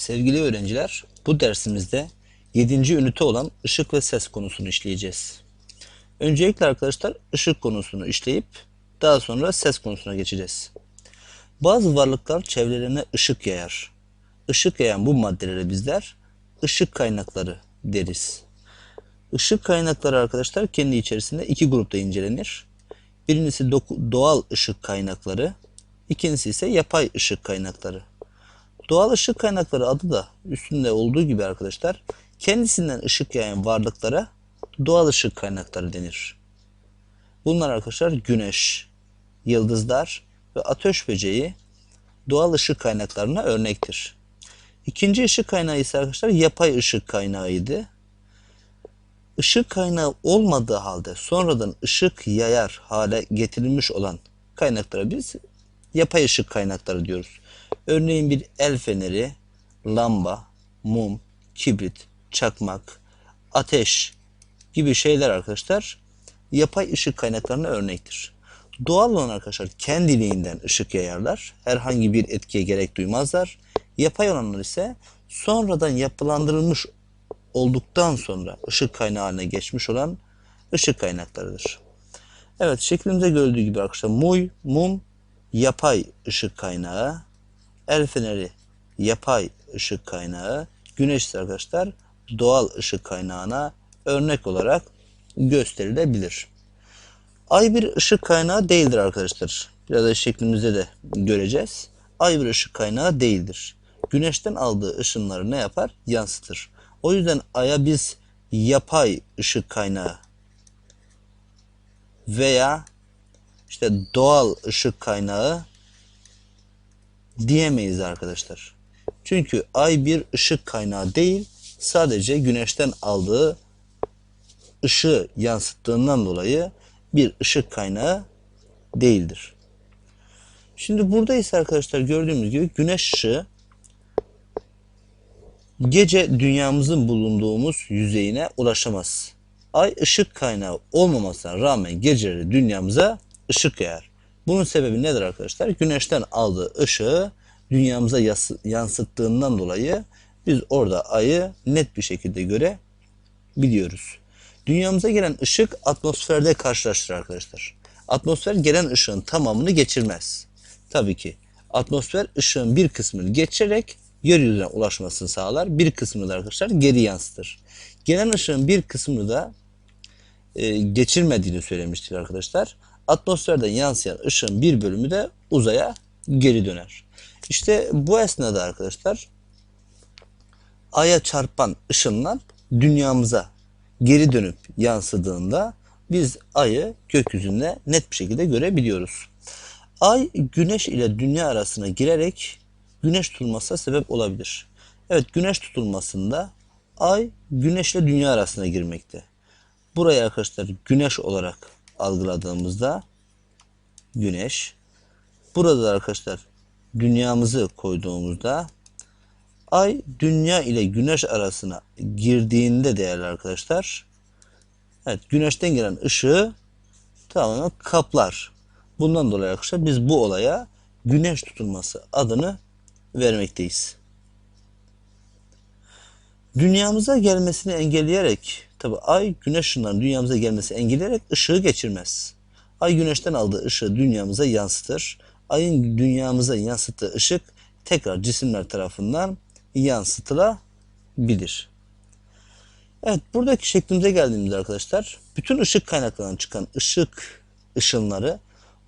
Sevgili öğrenciler, bu dersimizde 7. ünite olan ışık ve ses konusunu işleyeceğiz. Öncelikle arkadaşlar ışık konusunu işleyip daha sonra ses konusuna geçeceğiz. Bazı varlıklar çevrelerine ışık yayar. Işık yayan bu maddelere bizler ışık kaynakları deriz. Işık kaynakları arkadaşlar kendi içerisinde iki grupta incelenir. Birincisi doğal ışık kaynakları, ikincisi ise yapay ışık kaynakları. Doğal ışık kaynakları adı da üstünde olduğu gibi arkadaşlar kendisinden ışık yayan varlıklara doğal ışık kaynakları denir. Bunlar arkadaşlar güneş, yıldızlar ve ateş böceği doğal ışık kaynaklarına örnektir. İkinci ışık kaynağı ise arkadaşlar yapay ışık kaynağıydı. Işık kaynağı olmadığı halde sonradan ışık yayar hale getirilmiş olan kaynaklara biz yapay ışık kaynakları diyoruz. Örneğin bir el feneri, lamba, mum, kibrit, çakmak, ateş gibi şeyler arkadaşlar yapay ışık kaynaklarına örnektir. Doğal olan arkadaşlar kendiliğinden ışık yayarlar. Herhangi bir etkiye gerek duymazlar. Yapay olanlar ise sonradan yapılandırılmış olduktan sonra ışık kaynağı haline geçmiş olan ışık kaynaklarıdır. Evet şeklimizde gördüğü gibi arkadaşlar muy, mum yapay ışık kaynağı, el feneri yapay ışık kaynağı, güneş arkadaşlar doğal ışık kaynağına örnek olarak gösterilebilir. Ay bir ışık kaynağı değildir arkadaşlar. Biraz da şeklimizde de göreceğiz. Ay bir ışık kaynağı değildir. Güneşten aldığı ışınları ne yapar? Yansıtır. O yüzden aya biz yapay ışık kaynağı veya işte doğal ışık kaynağı diyemeyiz arkadaşlar. Çünkü ay bir ışık kaynağı değil, sadece güneşten aldığı ışığı yansıttığından dolayı bir ışık kaynağı değildir. Şimdi burada ise arkadaşlar gördüğümüz gibi güneş ışığı gece dünyamızın bulunduğumuz yüzeyine ulaşamaz. Ay ışık kaynağı olmamasına rağmen geceleri dünyamıza ışık yayar. Bunun sebebi nedir arkadaşlar? Güneşten aldığı ışığı dünyamıza yansıttığından dolayı biz orada ayı net bir şekilde görebiliyoruz. Dünyamıza gelen ışık atmosferde karşılaştır arkadaşlar. Atmosfer gelen ışığın tamamını geçirmez. Tabii ki atmosfer ışığın bir kısmını geçirerek yeryüzüne ulaşmasını sağlar. Bir kısmını da arkadaşlar geri yansıtır. Gelen ışığın bir kısmını da e, geçirmediğini söylemiştik arkadaşlar. Atmosferden yansıyan ışığın bir bölümü de uzaya geri döner. İşte bu esnada arkadaşlar aya çarpan ışınlar dünyamıza geri dönüp yansıdığında biz ayı gökyüzünde net bir şekilde görebiliyoruz. Ay güneş ile dünya arasına girerek güneş tutulmasına sebep olabilir. Evet güneş tutulmasında ay güneşle dünya arasına girmekte. Burayı arkadaşlar güneş olarak algıladığımızda güneş burada da arkadaşlar dünyamızı koyduğumuzda ay dünya ile güneş arasına girdiğinde değerli arkadaşlar evet güneşten gelen ışığı tamamen kaplar. Bundan dolayı arkadaşlar biz bu olaya güneş tutulması adını vermekteyiz. Dünyamıza gelmesini engelleyerek tabi ay güneş ışınlarının dünyamıza gelmesini engelleyerek ışığı geçirmez. Ay güneşten aldığı ışığı dünyamıza yansıtır. Ayın dünyamıza yansıttığı ışık tekrar cisimler tarafından yansıtılabilir. Evet buradaki şeklimize geldiğimizde arkadaşlar bütün ışık kaynaklarından çıkan ışık ışınları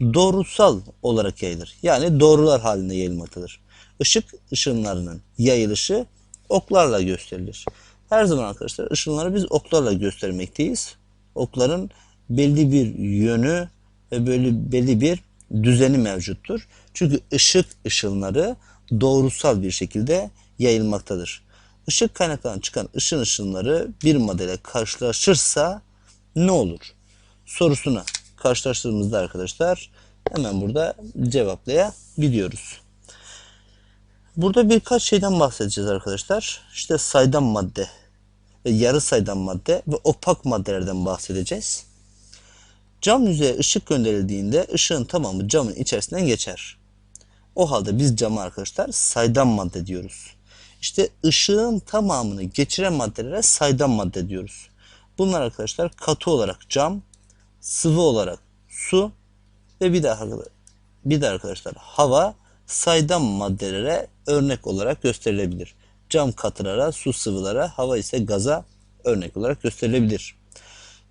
doğrusal olarak yayılır. Yani doğrular halinde yayılmaktadır. Işık ışınlarının yayılışı oklarla gösterilir. Her zaman arkadaşlar ışınları biz oklarla göstermekteyiz. Okların belli bir yönü ve böyle belli bir düzeni mevcuttur. Çünkü ışık ışınları doğrusal bir şekilde yayılmaktadır. Işık kaynaklarından çıkan ışın ışınları bir modele karşılaşırsa ne olur? Sorusuna karşılaştırdığımızda arkadaşlar hemen burada cevaplayabiliyoruz. Burada birkaç şeyden bahsedeceğiz arkadaşlar. İşte saydam madde ve yarı saydam madde ve opak maddelerden bahsedeceğiz. Cam yüzeye ışık gönderildiğinde ışığın tamamı camın içerisinden geçer. O halde biz cama arkadaşlar saydam madde diyoruz. İşte ışığın tamamını geçiren maddelere saydam madde diyoruz. Bunlar arkadaşlar katı olarak cam, sıvı olarak su ve bir daha bir de arkadaşlar hava saydam maddelere örnek olarak gösterilebilir. Cam katılara, su sıvılara, hava ise gaza örnek olarak gösterilebilir.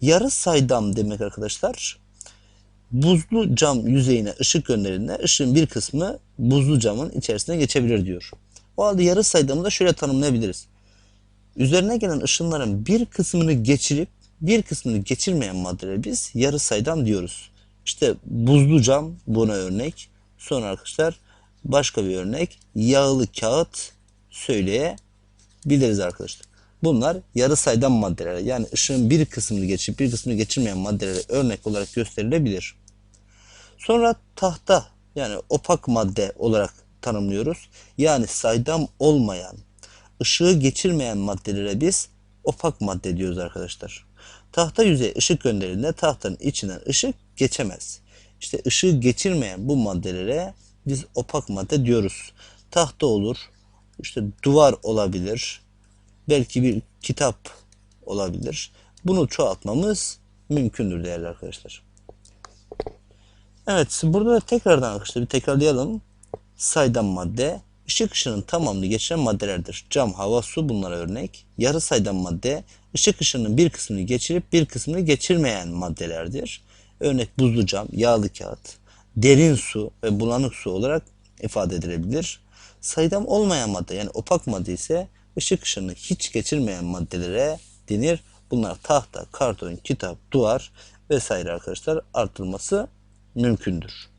Yarı saydam demek arkadaşlar buzlu cam yüzeyine ışık gönderildiğinde ışığın bir kısmı buzlu camın içerisine geçebilir diyor. O halde yarı saydamı da şöyle tanımlayabiliriz. Üzerine gelen ışınların bir kısmını geçirip bir kısmını geçirmeyen maddelere biz yarı saydam diyoruz. İşte buzlu cam buna örnek. Sonra arkadaşlar başka bir örnek yağlı kağıt söyleyebiliriz arkadaşlar. Bunlar yarı saydam maddeler. Yani ışığın bir kısmını geçip bir kısmını geçirmeyen maddelere örnek olarak gösterilebilir. Sonra tahta yani opak madde olarak tanımlıyoruz. Yani saydam olmayan, ışığı geçirmeyen maddelere biz opak madde diyoruz arkadaşlar. Tahta yüzeye ışık gönderildiğinde tahtanın içinden ışık geçemez. İşte ışığı geçirmeyen bu maddelere biz opak madde diyoruz. Tahta olur, işte duvar olabilir, belki bir kitap olabilir. Bunu çoğaltmamız mümkündür değerli arkadaşlar. Evet burada tekrardan arkadaşlar bir tekrarlayalım. Saydam madde ışık ışının tamamını geçiren maddelerdir. Cam, hava, su bunlara örnek. Yarı saydam madde ışık ışının bir kısmını geçirip bir kısmını geçirmeyen maddelerdir. Örnek buzlu cam, yağlı kağıt, derin su ve bulanık su olarak ifade edilebilir. Saydam olmayan madde yani opak madde ise ışık ışını hiç geçirmeyen maddelere denir. Bunlar tahta, karton, kitap, duvar vesaire arkadaşlar artırılması mümkündür.